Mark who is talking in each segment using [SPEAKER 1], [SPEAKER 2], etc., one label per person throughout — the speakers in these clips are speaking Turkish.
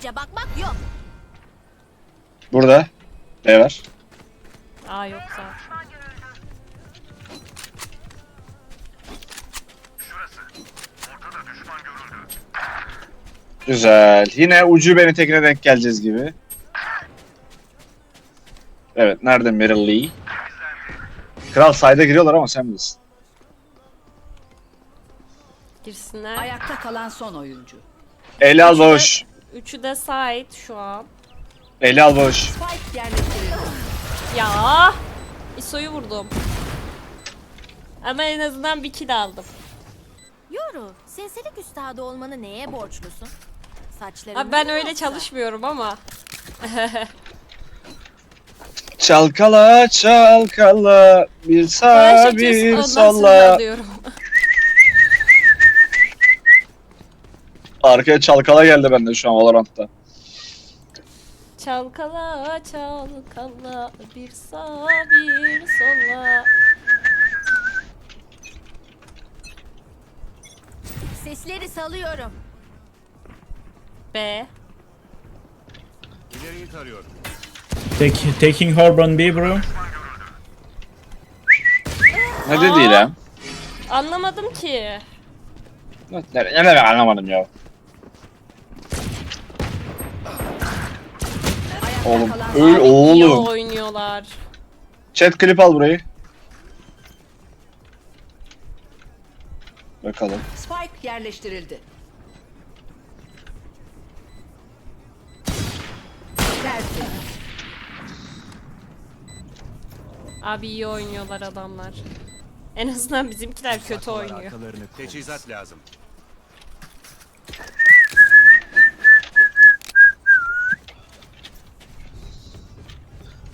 [SPEAKER 1] Gizlice bakmak yok.
[SPEAKER 2] Burada. B var.
[SPEAKER 3] Aa yok zaten.
[SPEAKER 2] Güzel. Yine ucu beni tekine denk geleceğiz gibi. Evet. Nerede Meryl Lee? Kral sayda giriyorlar ama sen bilirsin.
[SPEAKER 3] Girsinler.
[SPEAKER 4] Ayakta kalan son oyuncu.
[SPEAKER 2] Eli al boş.
[SPEAKER 3] Üçü de side şu an.
[SPEAKER 2] Eli al boş.
[SPEAKER 4] Spike yerleştirildi.
[SPEAKER 3] Ya ISO'yu vurdum. Ama en azından bir kill aldım.
[SPEAKER 1] Yoru, sinsilik üstadı olmanı neye borçlusun? Saçların
[SPEAKER 3] Abi ben öyle çalışmıyorum ama.
[SPEAKER 2] Çalkala çalkala bir
[SPEAKER 3] Ben
[SPEAKER 2] sağ
[SPEAKER 3] şekersiz
[SPEAKER 2] bir
[SPEAKER 3] ondan sonra
[SPEAKER 2] solla.
[SPEAKER 3] alıyorum.
[SPEAKER 2] Arkaya çalkala geldi bende şu an Valorant'ta.
[SPEAKER 3] Çalkala çalkala bir sağ bir sola.
[SPEAKER 1] Sesleri salıyorum.
[SPEAKER 3] B.
[SPEAKER 5] İleriyi tarıyorum.
[SPEAKER 6] Take, taking Horb on B bro.
[SPEAKER 2] Ne
[SPEAKER 3] Aa.
[SPEAKER 2] dedi lan?
[SPEAKER 3] Anlamadım ki.
[SPEAKER 2] Ne, ne, ne demek anlamadım ya. Oğlum öl
[SPEAKER 3] Abi iyi
[SPEAKER 2] oğlum.
[SPEAKER 3] oynuyorlar.
[SPEAKER 2] Chat klip al burayı. Bakalım.
[SPEAKER 4] Spike yerleştirildi. Tertemiz.
[SPEAKER 3] Abi iyi oynuyorlar adamlar. En azından bizimkiler kötü oynuyor.
[SPEAKER 5] Teçhizat lazım.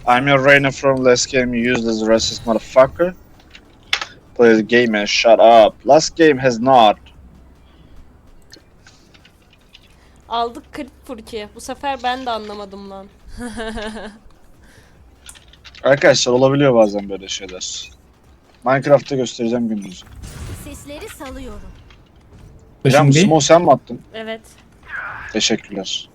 [SPEAKER 2] I'm your Reina from last game you used as a racist motherfucker. Play the game and shut up. Last game has not.
[SPEAKER 3] Aldık 40 furki. Bu sefer ben de anlamadım lan.
[SPEAKER 2] Arkadaşlar olabiliyor bazen böyle şeyler. Minecraft'ta göstereceğim gündüz.
[SPEAKER 1] Sesleri salıyorum.
[SPEAKER 2] Hocam
[SPEAKER 6] Pushing B.
[SPEAKER 2] Smo sen mi attın?
[SPEAKER 3] Evet.
[SPEAKER 2] Teşekkürler.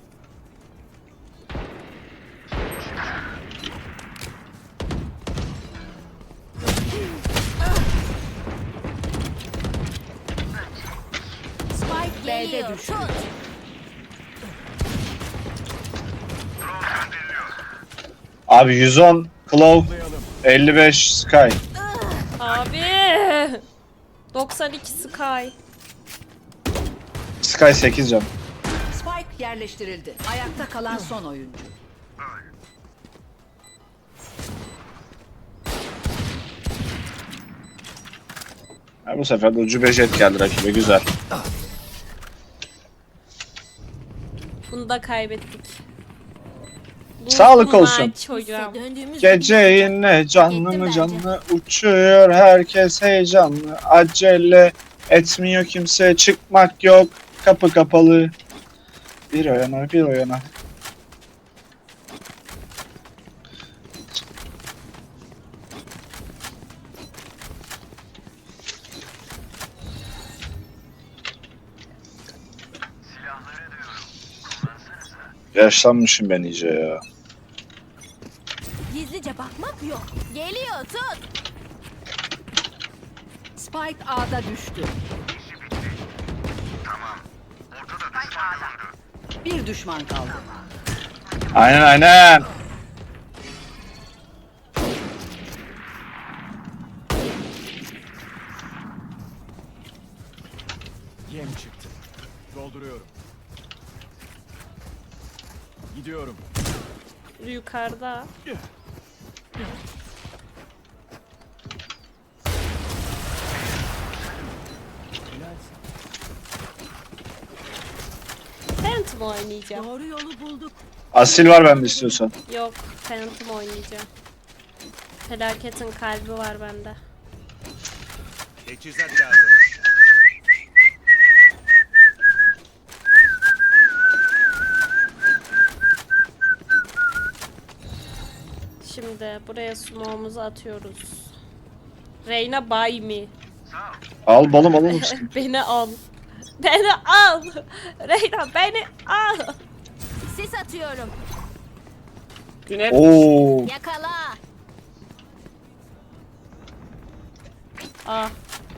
[SPEAKER 2] Abi 110 Claw 55 Sky.
[SPEAKER 3] Abi. 92 Sky.
[SPEAKER 2] Sky 8 can.
[SPEAKER 4] Spike yerleştirildi. Ayakta kalan son oyuncu.
[SPEAKER 2] Ha, bu sefer de ucu jet geldi rakibe güzel.
[SPEAKER 3] Bunu da kaybettik. Bu
[SPEAKER 2] Sağlık olsun.
[SPEAKER 1] Döndüğümüz
[SPEAKER 2] Gece yine canlı mı canlı uçuyor herkes heyecanlı. Acele etmiyor kimse çıkmak yok kapı kapalı. Bir o yana bir o yana Yaşlanmışım ben iyice ya.
[SPEAKER 1] Gizlice bakmak yok. Geliyor, tut.
[SPEAKER 4] Spike A'da düştü. Bir düşman kaldı.
[SPEAKER 2] Aynen aynen.
[SPEAKER 5] Yem çıktı. Dolduruyorum. Gidiyorum.
[SPEAKER 3] Yukarıda. Phantom oynayacağım.
[SPEAKER 4] Doğru yolu bulduk.
[SPEAKER 2] Asil var bende istiyorsan.
[SPEAKER 3] Yok, Phantom oynayacağım. Felaketin kalbi var bende.
[SPEAKER 5] Teçhizat lazım.
[SPEAKER 3] Şimdi buraya smoke'umuzu atıyoruz. Reyna buy me.
[SPEAKER 2] Al balım mısın?
[SPEAKER 3] beni al. Beni al. Reyna beni al.
[SPEAKER 1] Sis atıyorum.
[SPEAKER 7] Güne
[SPEAKER 2] Oo.
[SPEAKER 1] Yakala.
[SPEAKER 3] Ah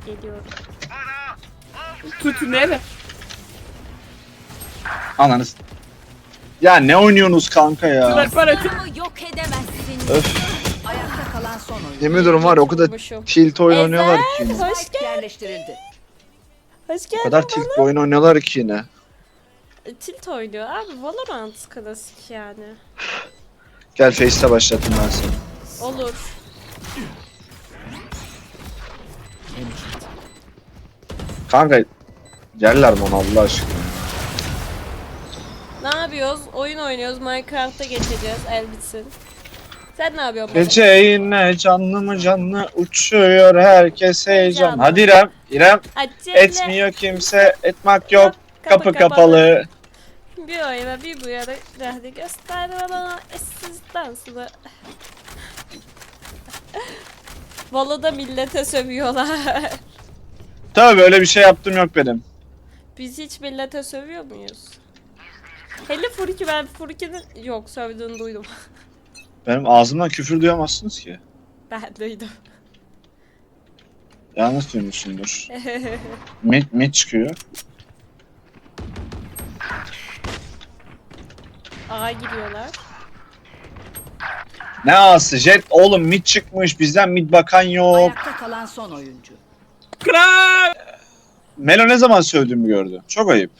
[SPEAKER 3] geliyorum.
[SPEAKER 7] tut nere?
[SPEAKER 2] Ananız. Ya ne oynuyorsunuz kanka ya?
[SPEAKER 7] Bana tut.
[SPEAKER 1] Edemezsin.
[SPEAKER 4] Ayakta kalan son oyuncu.
[SPEAKER 2] Yemin ediyorum var ya o kadar tilt oyun oynuyorlar ki yine.
[SPEAKER 3] Hoş
[SPEAKER 4] Spike
[SPEAKER 3] geldin.
[SPEAKER 4] yerleştirildi.
[SPEAKER 3] Hoş
[SPEAKER 2] O
[SPEAKER 3] geldin.
[SPEAKER 2] kadar tilt bir oyun oynuyorlar ki yine.
[SPEAKER 3] Tilt oynuyor abi. Valorant klasik yani.
[SPEAKER 2] Gel Face'te başlatayım ben seni.
[SPEAKER 3] Olur.
[SPEAKER 2] Kanka yerler bana Allah aşkına.
[SPEAKER 3] Ne yapıyoruz? Oyun oynuyoruz. Minecraft'a geçeceğiz. El bitsin. Sen ne yapıyorsun? baba?
[SPEAKER 2] Gece yine canlı mı canlı uçuyor herkes heyecan. Hadi İrem, İrem
[SPEAKER 3] Acele.
[SPEAKER 2] etmiyor kimse etmek yok.
[SPEAKER 3] Kapı
[SPEAKER 2] Kapı
[SPEAKER 3] kapalı.
[SPEAKER 2] kapalı.
[SPEAKER 3] Bir o yana bir bu yana. Hadi göster bana eşsiz dansını. Valo'da millete sövüyorlar.
[SPEAKER 2] Tabii öyle bir şey yaptım yok benim.
[SPEAKER 3] Biz hiç millete sövüyor muyuz? Hele Furki ben Furki'nin yok sövdüğünü duydum.
[SPEAKER 2] Benim ağzımdan küfür duyamazsınız ki.
[SPEAKER 3] ben duydum.
[SPEAKER 2] Yanlış duymuşsundur. mit mit çıkıyor.
[SPEAKER 3] Ağa giriyorlar.
[SPEAKER 2] Ne ağası jet oğlum mit çıkmış bizden mit bakan yok.
[SPEAKER 4] Ayakta kalan son oyuncu.
[SPEAKER 7] Kral.
[SPEAKER 2] Melo ne zaman sövdüğümü gördü. Çok ayıp.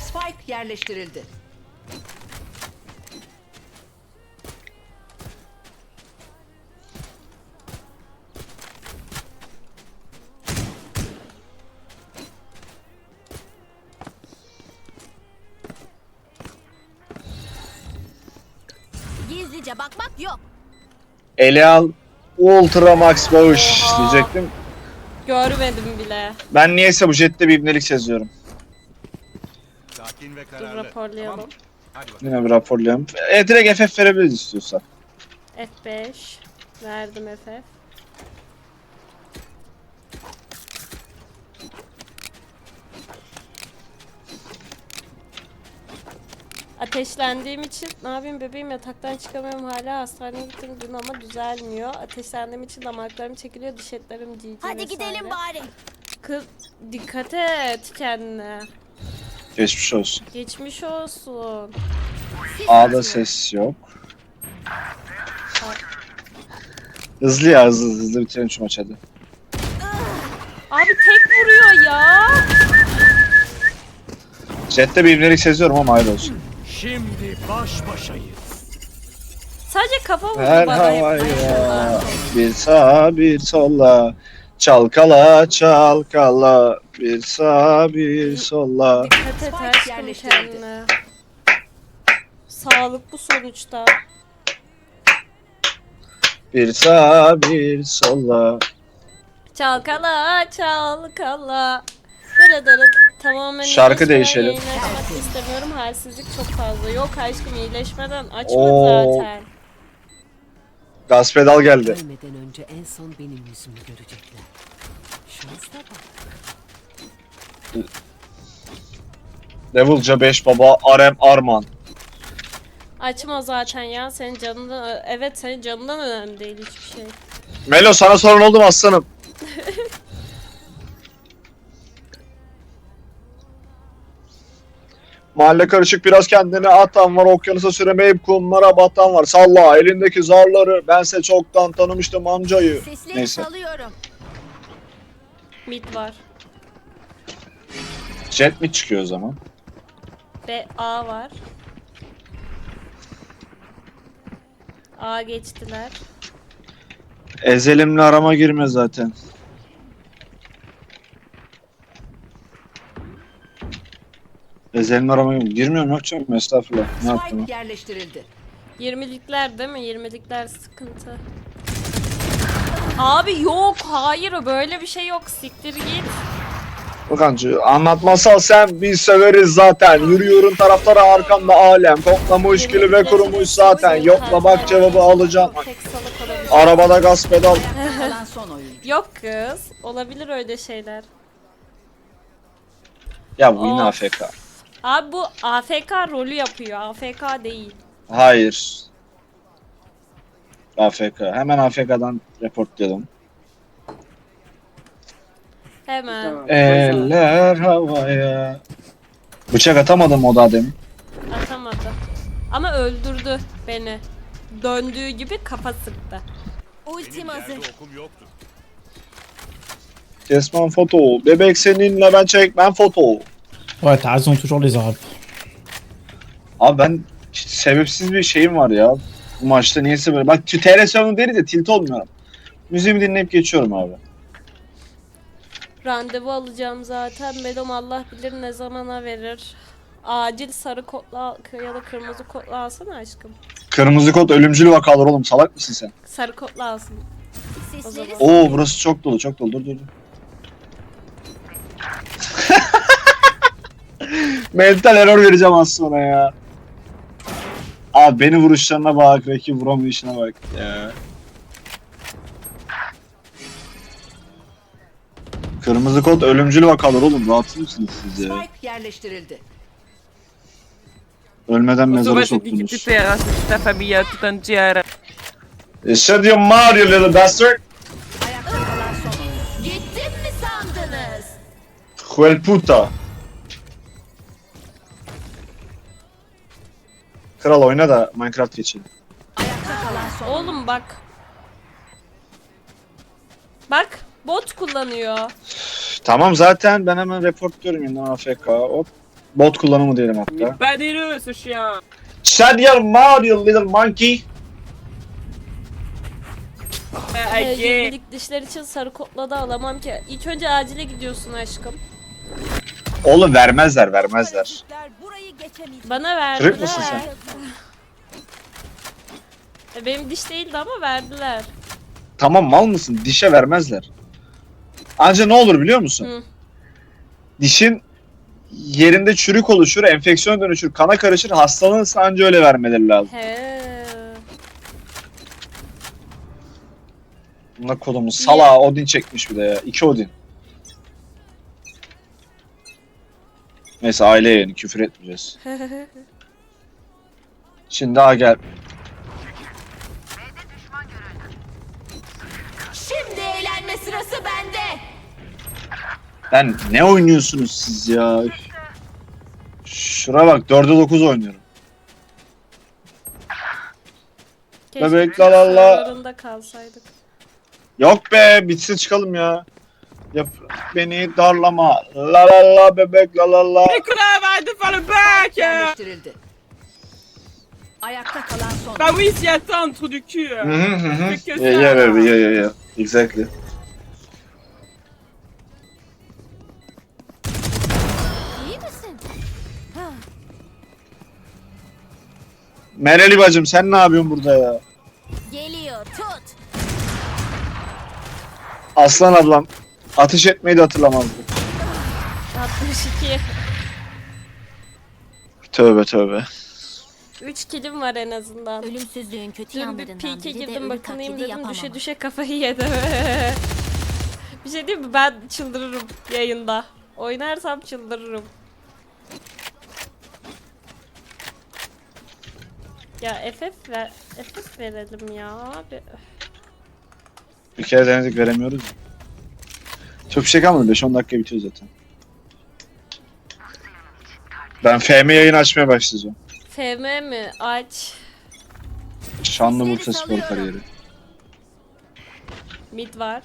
[SPEAKER 4] Spike yerleştirildi.
[SPEAKER 1] Gizlice bakmak yok.
[SPEAKER 2] Ele al Ultra Max Bağış diyecektim.
[SPEAKER 3] Görmedim bile.
[SPEAKER 2] Ben niyeyse bu jette bir ibnelik seziyorum.
[SPEAKER 5] Sakin ve
[SPEAKER 3] Dur
[SPEAKER 5] kararlı.
[SPEAKER 3] raporlayalım.
[SPEAKER 5] Tamam. Hadi bakalım.
[SPEAKER 2] Yine bir raporlayalım. E, direkt FF verebiliriz istiyorsan.
[SPEAKER 3] F5. Verdim FF. Ateşlendiğim için ne yapayım bebeğim yataktan çıkamıyorum hala hastaneye gittim dün ama düzelmiyor. Ateşlendiğim için damarlarım çekiliyor diş etlerim cici
[SPEAKER 1] Hadi
[SPEAKER 3] vesaire.
[SPEAKER 1] gidelim bari.
[SPEAKER 3] Kız dikkat et kendine.
[SPEAKER 2] Geçmiş olsun.
[SPEAKER 3] Geçmiş olsun.
[SPEAKER 2] A'da ses yok. Hızlı ya hızlı hızlı bitirelim şu maçı hadi.
[SPEAKER 3] Abi tek vuruyor ya.
[SPEAKER 2] Jette bir ibnelik seziyorum ama hayır olsun.
[SPEAKER 5] Şimdi baş başayız.
[SPEAKER 3] Sadece kafa vurdu
[SPEAKER 2] Her
[SPEAKER 3] bana
[SPEAKER 2] havaya bir sağa bir sola Çalkala çalkala bir sağa bir sola
[SPEAKER 3] Dikkat et aşkım kendine. Sağlık bu sonuçta.
[SPEAKER 2] Bir sağa bir sola
[SPEAKER 3] Çalkala çalkala. Dırı dırı. Tamamen
[SPEAKER 2] Şarkı değişelim.
[SPEAKER 3] yayın açmak istemiyorum. Halsizlik çok fazla. Yok aşkım iyileşmeden açma
[SPEAKER 2] Oo.
[SPEAKER 3] zaten.
[SPEAKER 2] Gaz pedal geldi.
[SPEAKER 8] Ölmeden önce en son benim yüzümü görecekler. Şansa bak.
[SPEAKER 2] Devilca 5 baba Arem Arman
[SPEAKER 3] Açma zaten ya. Senin canından... Evet senin canından önemli değil hiçbir şey.
[SPEAKER 2] Melo sana sorun oldu mu aslanım? Mahalle karışık biraz kendini atan var okyanusa süremeyip kumlara batan var salla elindeki zarları bense çoktan tanımıştım amcayı
[SPEAKER 1] Sesleri
[SPEAKER 2] Neyse
[SPEAKER 1] salıyorum.
[SPEAKER 3] Mid var.
[SPEAKER 2] Jet mi çıkıyor o zaman?
[SPEAKER 3] Ve A var. A geçtiler.
[SPEAKER 2] Ezelimle arama girme zaten Ezelimle arama girme girmiyorum yok canım estağfurullah ne yaptım
[SPEAKER 4] Spike yerleştirildi.
[SPEAKER 3] 20'likler değil mi? 20'likler sıkıntı. Abi yok hayır böyle bir şey yok siktir git.
[SPEAKER 2] Furkancı anlatmasal sen biz severiz zaten. Yürüyorum taraflara arkamda alem. Koklamış gülü ve kurumuş zaten. Yokla bak cevabı.
[SPEAKER 3] Tek salak olabilir.
[SPEAKER 2] Arabada gaz pedal.
[SPEAKER 4] Kalan son.
[SPEAKER 3] Yok kız olabilir öyle şeyler.
[SPEAKER 2] Ya bu yine
[SPEAKER 3] Of.
[SPEAKER 2] AFK.
[SPEAKER 3] Abi bu AFK rolü yapıyor. AFK değil.
[SPEAKER 2] Hayır. AFK. Hemen AFK'dan reportlayalım.
[SPEAKER 3] Hemen.
[SPEAKER 7] Tamam.
[SPEAKER 2] Eller havaya. Bıçak atamadım o da demin.
[SPEAKER 3] Atamadı. Ama öldürdü beni. Döndüğü gibi kafa sıktı.
[SPEAKER 1] Ultim hazır.
[SPEAKER 5] Okum yoktu.
[SPEAKER 2] Kesman foto. Bebek seninle ben çekmem foto.
[SPEAKER 6] Ouais, t'as raison, toujours les Arabes.
[SPEAKER 2] Abi ben sebepsiz bir şeyim var ya. Bu maçta niyeyse böyle. Bak TR server değil de tilt olmuyorum. Müziğimi dinleyip geçiyorum abi.
[SPEAKER 3] Randevu alacağım zaten. Medom Allah bilir ne zamana verir. Acil sarı kodla al- ya da kırmızı kodla alsana aşkım.
[SPEAKER 2] Kırmızı kod ölümcül vakalar oğlum salak mısın sen?
[SPEAKER 3] Sarı kodla alsın.
[SPEAKER 1] Sesleri
[SPEAKER 2] Oo burası çok dolu çok dolu dur dur dur. Mental error vereceğim az sonra ya. Abi beni vuruşlarına bak, Reki vuramayışına bak ya. Kırmızı kod ölümcül vakalar oğlum rahatsız mısınız siz ya?
[SPEAKER 4] Spike yerleştirildi.
[SPEAKER 2] Ölmeden mezara
[SPEAKER 7] dit que
[SPEAKER 2] soktunuz.
[SPEAKER 7] t'étais raciste, ta famille a tout entière.
[SPEAKER 2] Shut your mouth you little bastard.
[SPEAKER 4] Ayakta kalan son oyuncu.
[SPEAKER 1] Gittim mi sandınız?
[SPEAKER 2] Huel puta. Kral oyna da Minecraft geçelim.
[SPEAKER 4] Ayakta kalan son oyuncu.
[SPEAKER 3] Oğlum bak. Bak bot kullanıyor.
[SPEAKER 2] Tamam zaten ben hemen report diyorum yeniden AFK. Hop. Bot kullanımı diyelim hatta.
[SPEAKER 7] ce chien.
[SPEAKER 2] Shut your mouth you little monkey.
[SPEAKER 3] Ee,
[SPEAKER 7] Ok.
[SPEAKER 3] 20'lik dişler için sarı kodla da alamam ki. İlk önce acile gidiyorsun aşkım.
[SPEAKER 2] Oğlum vermezler vermezler.
[SPEAKER 1] Rakipler burayı geçemeyecek.
[SPEAKER 3] Bana verdiler.
[SPEAKER 2] Kırık mısın sen?
[SPEAKER 3] E, Benim diş değildi ama verdiler.
[SPEAKER 2] Tamam mal mısın? Dişe vermezler. Anca ne olur biliyor musun?
[SPEAKER 3] Hı.
[SPEAKER 2] Dişin yerinde çürük oluşur, enfeksiyon dönüşür, kana karışır, hastalanırsa anca öyle vermeleri lazım.
[SPEAKER 3] He.
[SPEAKER 2] Buna kodumuz sala Odin çekmiş bir de ya. İki Odin. Neyse aile yayını küfür etmeyeceğiz. Şimdi daha gel. Ben ne oynuyorsunuz siz ya? Şura bak 4'e 9 oynuyorum.
[SPEAKER 3] Keşke
[SPEAKER 2] Bebek lalala.
[SPEAKER 3] aralarında kalsaydık.
[SPEAKER 2] Yok be bitsin çıkalım ya. Yap beni darlama. La la la bebek la la la.
[SPEAKER 7] Mais crève, arrête de faire le bac euh.
[SPEAKER 4] Yerleştirildi. Ayakta kalan son
[SPEAKER 7] Bah oui, s'y attendre, trou du cul
[SPEAKER 2] Hı hı hı hı.
[SPEAKER 7] Fais que
[SPEAKER 2] Yeah,
[SPEAKER 7] ça.
[SPEAKER 2] yeah baby yeah yeah yeah. Exactly. Mereli bacım sen ne yapıyorsun burada ya?
[SPEAKER 1] Geliyor tut.
[SPEAKER 2] Aslan ablam. Ateş etmeyi de hatırlamazdı.
[SPEAKER 3] 62.
[SPEAKER 2] Tövbe tövbe.
[SPEAKER 3] 3 kilim var en azından.
[SPEAKER 1] Ölümsüzlüğün kötü
[SPEAKER 3] Dün bir
[SPEAKER 1] yanlarından
[SPEAKER 3] pike
[SPEAKER 1] biri de
[SPEAKER 3] girdim
[SPEAKER 1] ölü
[SPEAKER 3] bakınayım
[SPEAKER 1] taklidi
[SPEAKER 3] dedim
[SPEAKER 1] yapamam.
[SPEAKER 3] düşe düşe kafayı yedim. bir şey diyeyim mi ben çıldırırım yayında. Oynarsam çıldırırım. Ya FF ver, FF verelim ya abi.
[SPEAKER 2] Bir kere denedik veremiyoruz. Çok bir şey kalmadı 5-10 dakika bitiyor zaten. Ben FM yayın açmaya başlayacağım.
[SPEAKER 3] FM mi? Aç.
[SPEAKER 2] Şanlı
[SPEAKER 1] Sesleri
[SPEAKER 2] Bursa Spor kariyeri.
[SPEAKER 3] Mid var.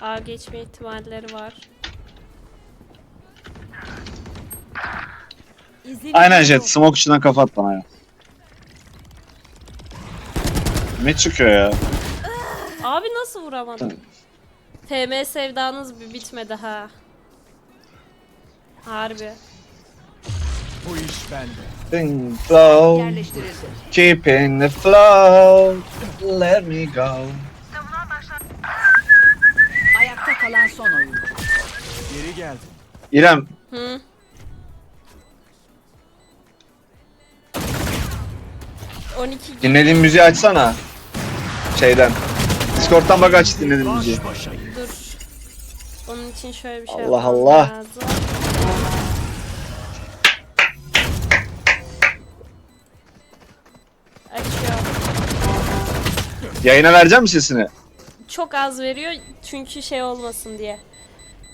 [SPEAKER 3] A geçme ihtimalleri var.
[SPEAKER 1] İzin
[SPEAKER 2] Aynen. Jet. Smoke içinden kafa at bana ya. Ne çıkıyor ya?
[SPEAKER 3] Abi nasıl vuramadım? FM sevdanız bir bitmedi ha. Harbi.
[SPEAKER 5] Bu iş bende.
[SPEAKER 2] Thing flow,
[SPEAKER 4] yerleştirildi.
[SPEAKER 2] keeping the flow, let me go.
[SPEAKER 4] Ayakta kalan son oyuncu.
[SPEAKER 5] Geri geldim.
[SPEAKER 2] İrem,
[SPEAKER 3] Hı. On iki
[SPEAKER 2] dinlediğin müziği açsana. Şeyden, Discord'dan bak aç dinledim müziği.
[SPEAKER 3] Dur. Onun için şöyle bir şey
[SPEAKER 2] Allah
[SPEAKER 3] yapmam
[SPEAKER 2] Allah.
[SPEAKER 3] lazım. Açıyorum.
[SPEAKER 2] Yayına vereceğim mi sesini?
[SPEAKER 3] Çok az veriyor çünkü şey olmasın diye.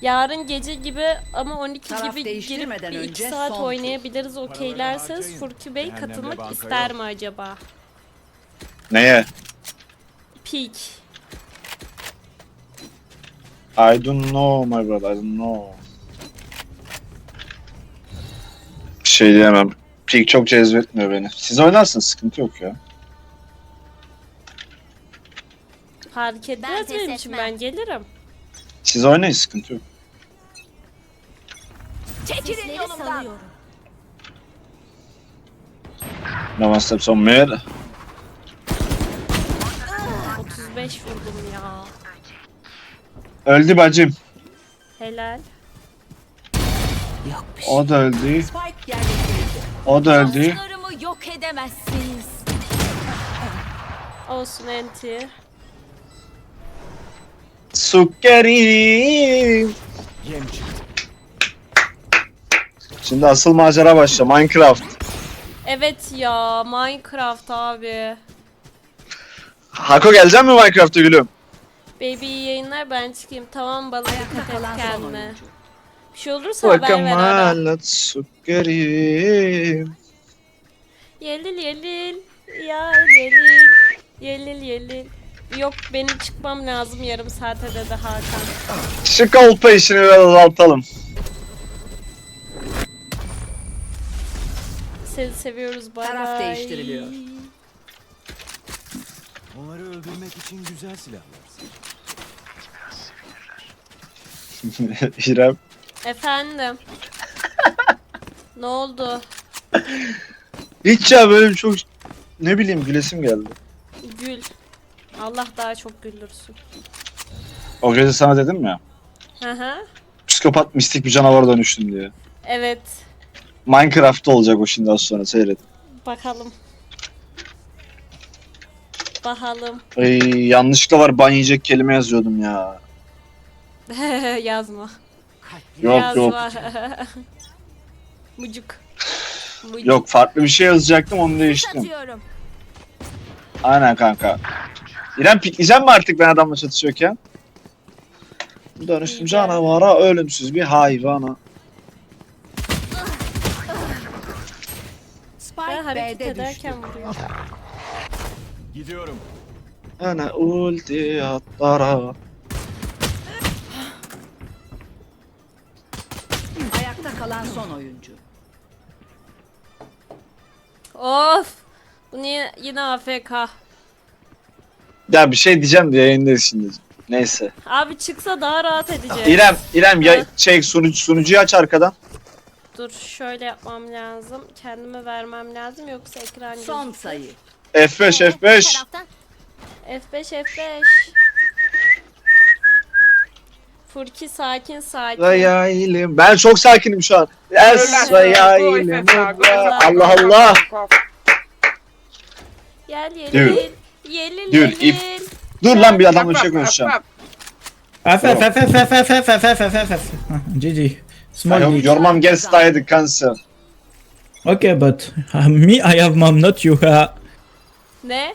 [SPEAKER 3] Yarın gece gibi ama 12
[SPEAKER 4] Taraf
[SPEAKER 3] gibi girip bir 2
[SPEAKER 4] önce
[SPEAKER 3] saat
[SPEAKER 4] son tur.
[SPEAKER 3] oynayabiliriz okeylerseniz. Furki Bey
[SPEAKER 5] Cehennemde
[SPEAKER 3] katılmak
[SPEAKER 5] banka
[SPEAKER 3] ister mi acaba?
[SPEAKER 2] Neye?
[SPEAKER 3] Peak.
[SPEAKER 2] I don't know my brother, I don't know. Bir şey diyemem. Peak çok cezbetmiyor beni. Siz oynarsınız sıkıntı yok ya.
[SPEAKER 3] Fark etmez
[SPEAKER 1] pes
[SPEAKER 3] benim için
[SPEAKER 1] etmem.
[SPEAKER 3] ben gelirim.
[SPEAKER 2] Siz oynayın sıkıntı yok.
[SPEAKER 1] Çekilin yolumdan.
[SPEAKER 2] No one steps on mid.
[SPEAKER 3] 35 vurdum ya.
[SPEAKER 2] Öldü bacım.
[SPEAKER 3] Helal.
[SPEAKER 8] Yok bir şey.
[SPEAKER 2] O da öldü.
[SPEAKER 4] Spike yerleştirildi.
[SPEAKER 2] O da öldü.
[SPEAKER 1] Dostlarımı yok edemezsiniz.
[SPEAKER 3] Olsun enti.
[SPEAKER 2] Sukkerim. Şimdi asıl macera başlıyor. Minecraft.
[SPEAKER 3] Evet ya Minecraft abi.
[SPEAKER 2] Hako gelecek mi Minecraft'a gülüm?
[SPEAKER 3] Baby iyi yayınlar ben çıkayım. Tamam
[SPEAKER 4] Ayakta
[SPEAKER 3] dikkat et kendine. Bir şey olursa haber ver ara.
[SPEAKER 2] Bakamalet sukkerim.
[SPEAKER 3] Yelil yelil. Ya yelil. Yelil yelil. Yok benim çıkmam lazım yarım saate dedi Hakan.
[SPEAKER 2] Şu kolpa işini biraz azaltalım.
[SPEAKER 3] Seni seviyoruz bay
[SPEAKER 4] Taraf
[SPEAKER 3] bay.
[SPEAKER 4] değiştiriliyor.
[SPEAKER 5] Onları öldürmek için güzel silahlar.
[SPEAKER 2] İrem.
[SPEAKER 3] Efendim. ne oldu?
[SPEAKER 2] Hiç ya böyle çok ne bileyim gülesim geldi.
[SPEAKER 3] Gül. Allah daha çok güldürsün.
[SPEAKER 2] O gece sana dedim ya.
[SPEAKER 3] Hı hı.
[SPEAKER 2] Psikopat mistik bir canavara dönüştüm diye.
[SPEAKER 3] Evet.
[SPEAKER 2] Minecraft'ta olacak o şimdi az sonra seyret.
[SPEAKER 3] Bakalım. Bakalım.
[SPEAKER 2] Ay, yanlışlıkla var ban yiyecek kelime yazıyordum ya.
[SPEAKER 3] Yazma.
[SPEAKER 2] Yok
[SPEAKER 3] Yazma.
[SPEAKER 2] yok.
[SPEAKER 3] Mucuk. Mucuk.
[SPEAKER 2] Yok farklı bir şey yazacaktım onu değiştim.
[SPEAKER 1] Satıyorum.
[SPEAKER 2] Aynen kanka. İrem pikleyeceğim mi artık ben adamla çatışıyorken? Dönüştüm canavara ölümsüz bir hayvana.
[SPEAKER 3] Ben
[SPEAKER 4] Spike
[SPEAKER 3] hareket
[SPEAKER 4] B'de düştü.
[SPEAKER 3] ederken vuruyor.
[SPEAKER 5] Gidiyorum.
[SPEAKER 2] Ana ulti atlara.
[SPEAKER 4] Ayakta kalan son oyuncu.
[SPEAKER 3] Of. Bu niye yine AFK?
[SPEAKER 2] Ya bir şey diyeceğim de yayındayız şimdi. Neyse.
[SPEAKER 3] Abi çıksa daha rahat edeceğiz.
[SPEAKER 2] İrem, İrem ya şey sunucu, sunucuyu aç arkadan.
[SPEAKER 3] Dur şöyle yapmam lazım. Kendime vermem lazım yoksa ekran
[SPEAKER 4] Son
[SPEAKER 3] gözükür.
[SPEAKER 4] sayı.
[SPEAKER 2] F5
[SPEAKER 1] Ee, bu
[SPEAKER 2] F5.
[SPEAKER 1] taraftan.
[SPEAKER 3] F5 F5. Furki sakin sakin.
[SPEAKER 2] Ve yailim. Ben çok sakinim şu an. Es ve yailim. Allah Allah.
[SPEAKER 3] Gel
[SPEAKER 2] Dur.
[SPEAKER 3] yelil. Yelil
[SPEAKER 2] Dur,
[SPEAKER 3] yelil.
[SPEAKER 2] ip. Dur lan bir adamla bir şey konuşacağım.
[SPEAKER 6] F, F, F, F, F, F, F, F, F, F, F, GG. Small
[SPEAKER 2] Your, your mom gets died cancer.
[SPEAKER 6] Okay, but uh, me, I have mom, not you. Uh,
[SPEAKER 3] Ne?